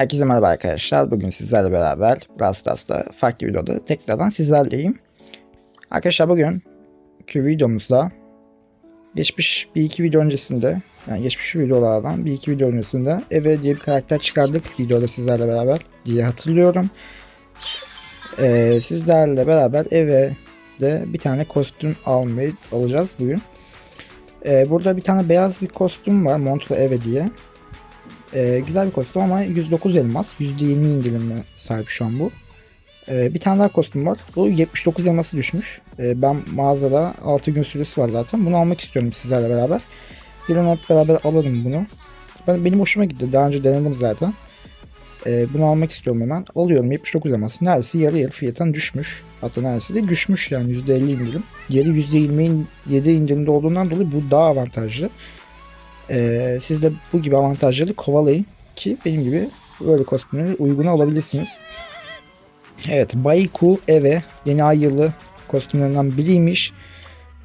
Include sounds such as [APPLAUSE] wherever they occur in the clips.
Herkese merhaba arkadaşlar. Bugün sizlerle beraber Brawl Stars'ta farklı videoda tekrardan sizlerleyim. Arkadaşlar bugünkü videomuzda geçmiş bir iki video öncesinde yani geçmiş videolardan bir iki video öncesinde Eve diye bir karakter çıkardık videoda sizlerle beraber diye hatırlıyorum. Ee, sizlerle beraber Eve de bir tane kostüm almayı alacağız bugün. Ee, burada bir tane beyaz bir kostüm var Montre Eve diye. Ee, güzel bir kostüm ama 109 elmas. %20 indirimle sahip şu an bu. Ee, bir tane daha kostüm var. Bu 79 elması düşmüş. Ee, ben mağazada 6 gün süresi var zaten. Bunu almak istiyorum sizlerle beraber. Gelin hep beraber alalım bunu. Ben, benim hoşuma gitti. Daha önce denedim zaten. Ee, bunu almak istiyorum hemen. Alıyorum 79 elması. Neredeyse yarı yarı fiyattan düşmüş. Hatta neredeyse de düşmüş yani %50 indirim. Diğeri %27 indirimde olduğundan dolayı bu daha avantajlı. Ee, siz de bu gibi avantajları kovalayın ki benim gibi böyle kostümleri uygun alabilirsiniz. Evet Baiku Eve yeni ay yılı kostümlerinden biriymiş.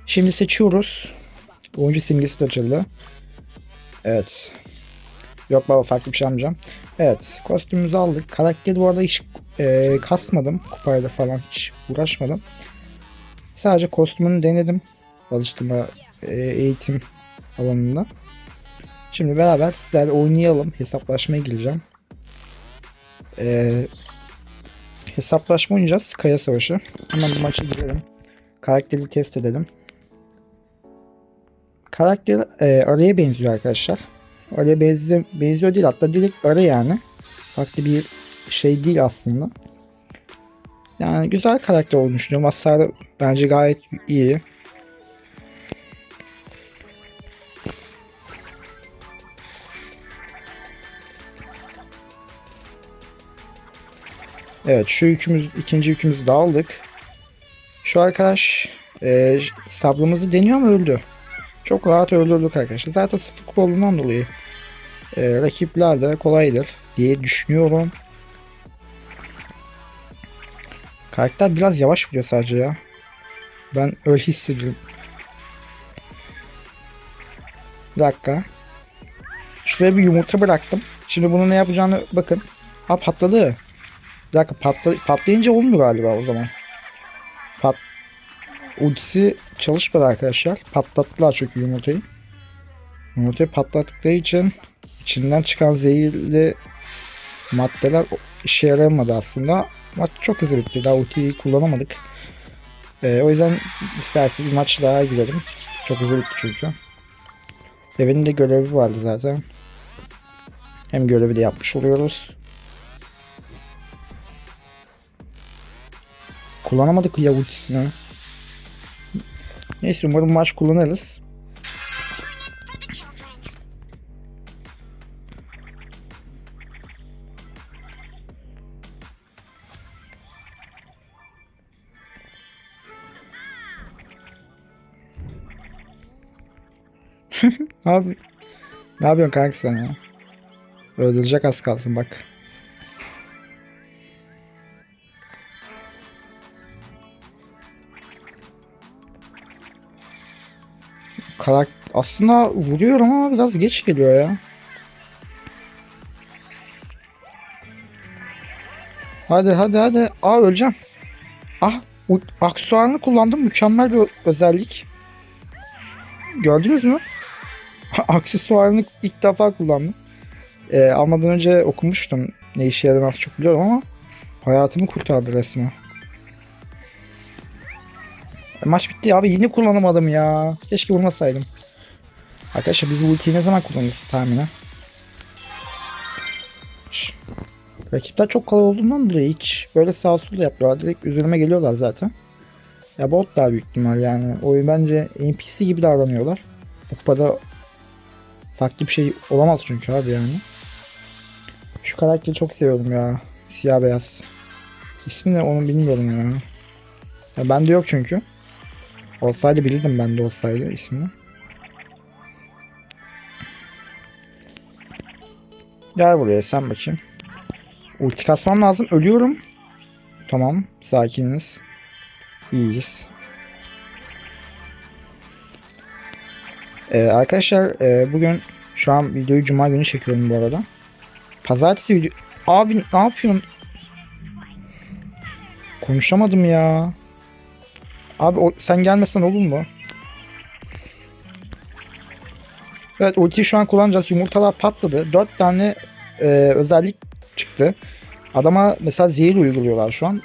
Şimdi seçiyoruz. Oyuncu simgesi de açıldı. Evet. Yok baba farklı bir şey almayacağım. Evet kostümümüzü aldık. Karakteri bu arada hiç e, kasmadım. Kupayla falan hiç uğraşmadım. Sadece kostümünü denedim. Alıştırma e, eğitim alanında. Şimdi beraber sizlerle oynayalım. Hesaplaşmaya gireceğim. Ee, hesaplaşma oynayacağız. Kaya Savaşı. Hemen maça girelim. Karakteri test edelim. Karakter e, araya benziyor arkadaşlar. Araya benziyor, benziyor değil hatta direkt ara yani. Farklı bir şey değil aslında. Yani güzel karakter olduğunu düşünüyorum. Bence gayet iyi. Evet şu yükümüz ikinci yükümüzü de aldık. Şu arkadaş e, sabrımızı deniyor mu öldü. Çok rahat öldürdük arkadaşlar. Zaten sıfır kupa olduğundan dolayı e, rakipler de kolaydır diye düşünüyorum. Karakter biraz yavaş vuruyor sadece ya. Ben öyle hissediyorum. Bir dakika. Şuraya bir yumurta bıraktım. Şimdi bunu ne yapacağını bakın. Ha patladı. Bir dakika patla, patlayınca olmuyor galiba o zaman. Pat ultisi çalışmadı arkadaşlar. Patlattılar çünkü yumurtayı. Yumurtayı patlattıkları için içinden çıkan zehirli maddeler işe yaramadı aslında. Maç çok hızlı bitti. Daha ultiyi kullanamadık. Ee, o yüzden isterseniz maç daha girelim. Çok hızlı bitti çünkü. Evinin de görevi vardı zaten. Hem görevi de yapmış oluyoruz. Kullanamadık ya ultisini. Neyse umarım maç kullanırız. [LAUGHS] Abi ne yapıyorsun kanka sen ya? Öldürecek az kalsın bak. Karak aslında vuruyorum ama biraz geç geliyor ya. Hadi hadi hadi. Aa öleceğim. Ah aksesuarını kullandım. Mükemmel bir özellik. Gördünüz mü? aksesuarını ilk defa kullandım. Ee, almadan önce okumuştum. Ne işe yaradığını az çok biliyorum ama hayatımı kurtardı resmen. Maç bitti abi yine kullanamadım ya. Keşke vurmasaydım. Arkadaşlar biz bu ultiyi ne zaman kullanırız tahminen? Rakipler çok kolay olduğundan dolayı hiç böyle sağ sol yapıyorlar. Direkt üzerime geliyorlar zaten. Ya botlar büyük ihtimal yani. Oyun bence NPC gibi davranıyorlar. Bu kupada farklı bir şey olamaz çünkü abi yani. Şu karakteri çok seviyorum ya. Siyah beyaz. İsmi ne onu bilmiyorum ya. ya bende yok çünkü. Olsaydı bilirdim ben de olsaydı ismini. Gel buraya sen bakayım. Ulti kasmam lazım. Ölüyorum. Tamam. Sakiniz. İyiyiz. Ee, arkadaşlar e, bugün şu an videoyu cuma günü çekiyorum bu arada. Pazartesi video Abi ne yapıyorsun? Konuşamadım ya. Abi o, sen gelmesen olur mu? Evet ultiyi şu an kullanacağız. Yumurtalar patladı. 4 tane e, özellik çıktı. Adama mesela zehir uyguluyorlar şu an.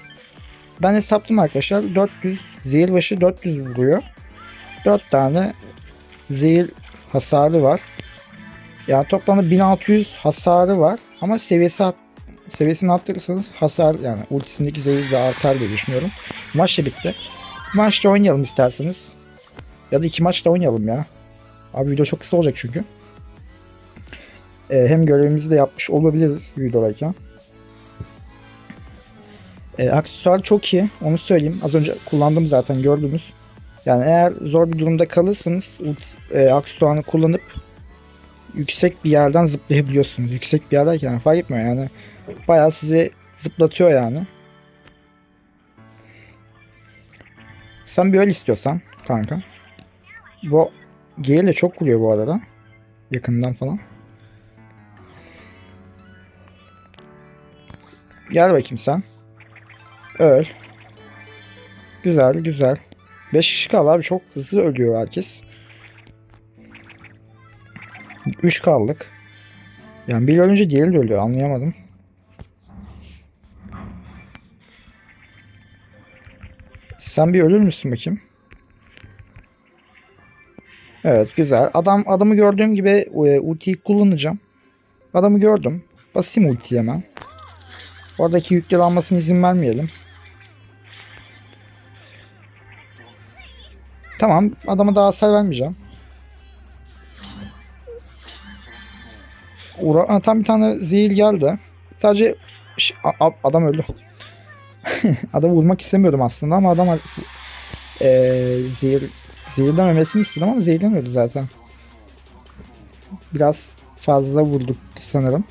Ben hesapladım arkadaşlar. 400 zehir başı 400 vuruyor. 4 tane zehir hasarı var. Yani toplamda 1600 hasarı var. Ama seviyesi at- seviyesini arttırırsanız hasar yani ultisindeki zehir de artar diye düşünüyorum. Maç da bitti. Maçta oynayalım isterseniz. Ya da iki maçta oynayalım ya. Abi video çok kısa olacak çünkü. Ee, hem görevimizi de yapmış olabiliriz videodayken. Ee, aksesuar çok iyi. Onu söyleyeyim. Az önce kullandım zaten gördünüz. Yani eğer zor bir durumda kalırsanız e, aksesuarını kullanıp yüksek bir yerden zıplayabiliyorsunuz. Yüksek bir yerdeyken fark etmiyor yani. Bayağı sizi zıplatıyor yani. Sen bir öl istiyorsan kanka. Bu Gale de çok vuruyor bu arada. Yakından falan. Gel bakayım sen. Öl. Güzel güzel. 5 kişi kaldı abi çok hızlı ölüyor herkes. 3 kaldık. Yani bir ölünce diğeri de ölüyor anlayamadım. Sen bir ölür müsün bakayım? Evet güzel. Adam adamı gördüğüm gibi e, ultiyi kullanacağım. Adamı gördüm. Basayım ultiyi hemen. Oradaki yükleri almasına izin vermeyelim. Tamam. Adama daha hasar vermeyeceğim. Ura ha, tam bir tane zehir geldi. Sadece Ş- a- a- adam öldü. [LAUGHS] Adamı vurmak istemiyordum aslında ama adam e, zehir zehirden ölmesini istedim ama zehirden öldü zaten. Biraz fazla vurduk sanırım.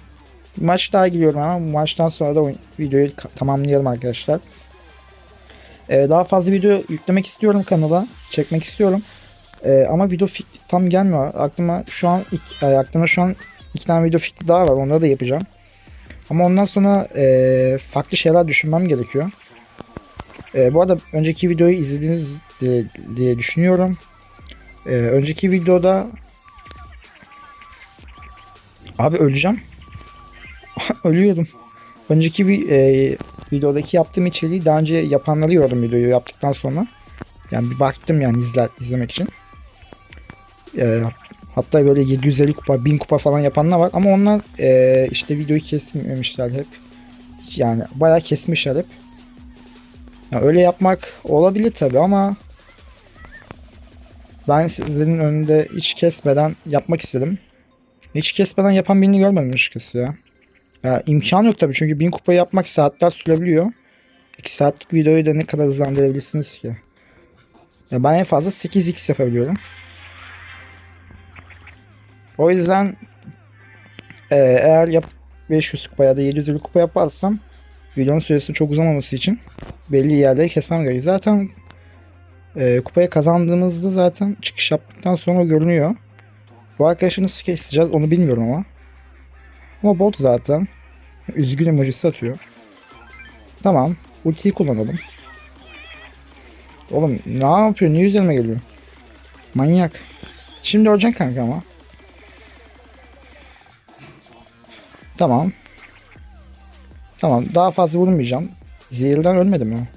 Bir maç daha giriyorum ama maçtan sonra da videoyu tamamlayalım arkadaşlar. Ee, daha fazla video yüklemek istiyorum kanala. Çekmek istiyorum. Ee, ama video fikri tam gelmiyor. Aklıma şu an e, aklıma şu an iki tane video fikri daha var. Onları da yapacağım. Ama ondan sonra e, farklı şeyler düşünmem gerekiyor. E, bu arada önceki videoyu izlediniz diye, diye düşünüyorum. E, önceki videoda abi öleceğim. [LAUGHS] Ölüyordum. Önceki bir e, videodaki yaptığım içeriği daha önce yapanları gördüm videoyu yaptıktan sonra. Yani bir baktım yani izle, izlemek için. E, hatta böyle 750 kupa, 1000 kupa falan yapanlar var. Ama onlar e, işte videoyu kesmemişler hep. Yani bayağı kesmişler hep. Ya öyle yapmak olabilir tabi ama ben sizlerin önünde hiç kesmeden yapmak istedim. Hiç kesmeden yapan birini görmedim açıkçası ya. Ya imkan yok tabii çünkü 1000 kupa yapmak saatler sürebiliyor. 2 saatlik videoyu da ne kadar hızlandırabilirsiniz ki? Ya ben en fazla 8x yapabiliyorum. O yüzden e, eğer yap 500 kupa ya da 750 kupa yaparsam videonun süresi çok uzamaması için belli yerleri kesmem gerekiyor. Zaten e, kupayı kazandığımızda zaten çıkış yaptıktan sonra görünüyor. Bu arkadaşı nasıl keseceğiz onu bilmiyorum ama. Ama bot zaten. Üzgün emojisi atıyor. Tamam. Ultiyi kullanalım. Oğlum ne yapıyor? Niye üzerime geliyor? Manyak. Şimdi öleceksin kanka ama. Tamam. Tamam. Daha fazla vurmayacağım. Zehirden ölmedim mi?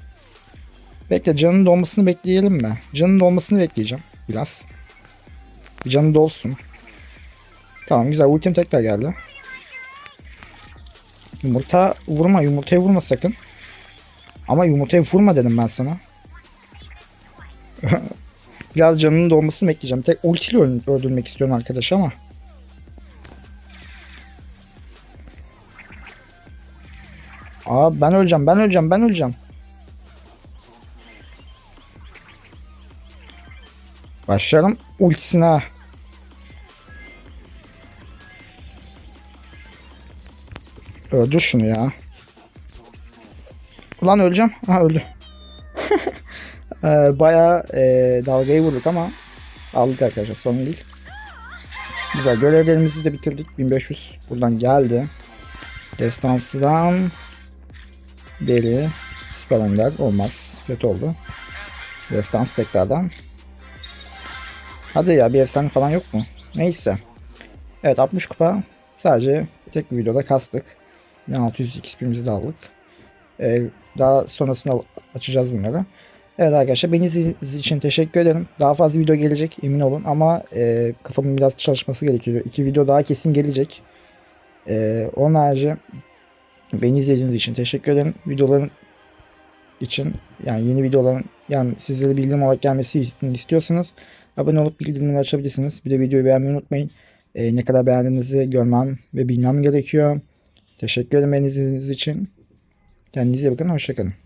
Bekle canın dolmasını bekleyelim mi? Canın dolmasını bekleyeceğim biraz. Bir canı dolsun. Tamam güzel ultim tekrar geldi. Yumurta vurma yumurtaya vurma sakın. Ama yumurtaya vurma dedim ben sana. [LAUGHS] biraz canının dolmasını bekleyeceğim. Tek ultiyle öl- öldürmek istiyorum arkadaş ama. Aa ben öleceğim ben öleceğim ben öleceğim. Başlayalım ultisine. Öldür şunu ya. Ulan öleceğim. Ha öldü. [LAUGHS] ee, bayağı e, dalgayı vurduk ama aldık arkadaşlar sorun değil. Güzel görevlerimizi de bitirdik. 1500 buradan geldi. Destansıdan Beri Süper Ender olmaz. Kötü oldu. Destans tekrardan. Hadi ya bir efsane falan yok mu? Neyse. Evet 60 kupa sadece tek bir videoda kastık. Yine 600 XP'mizi de aldık. Ee, daha sonrasında açacağız bunları. Evet arkadaşlar beni izlediğiniz için teşekkür ederim. Daha fazla video gelecek emin olun ama e, kafamın biraz çalışması gerekiyor. İki video daha kesin gelecek. E, onun harici beni izlediğiniz için teşekkür ederim. Videoların için yani yeni videoların yani sizlere bildirim olarak gelmesi istiyorsanız abone olup bildirimleri açabilirsiniz. Bir de videoyu beğenmeyi unutmayın. E, ne kadar beğendiğinizi görmem ve bilmem gerekiyor. Teşekkür ederim beni izlediğiniz için. Kendinize bakın. Hoşçakalın.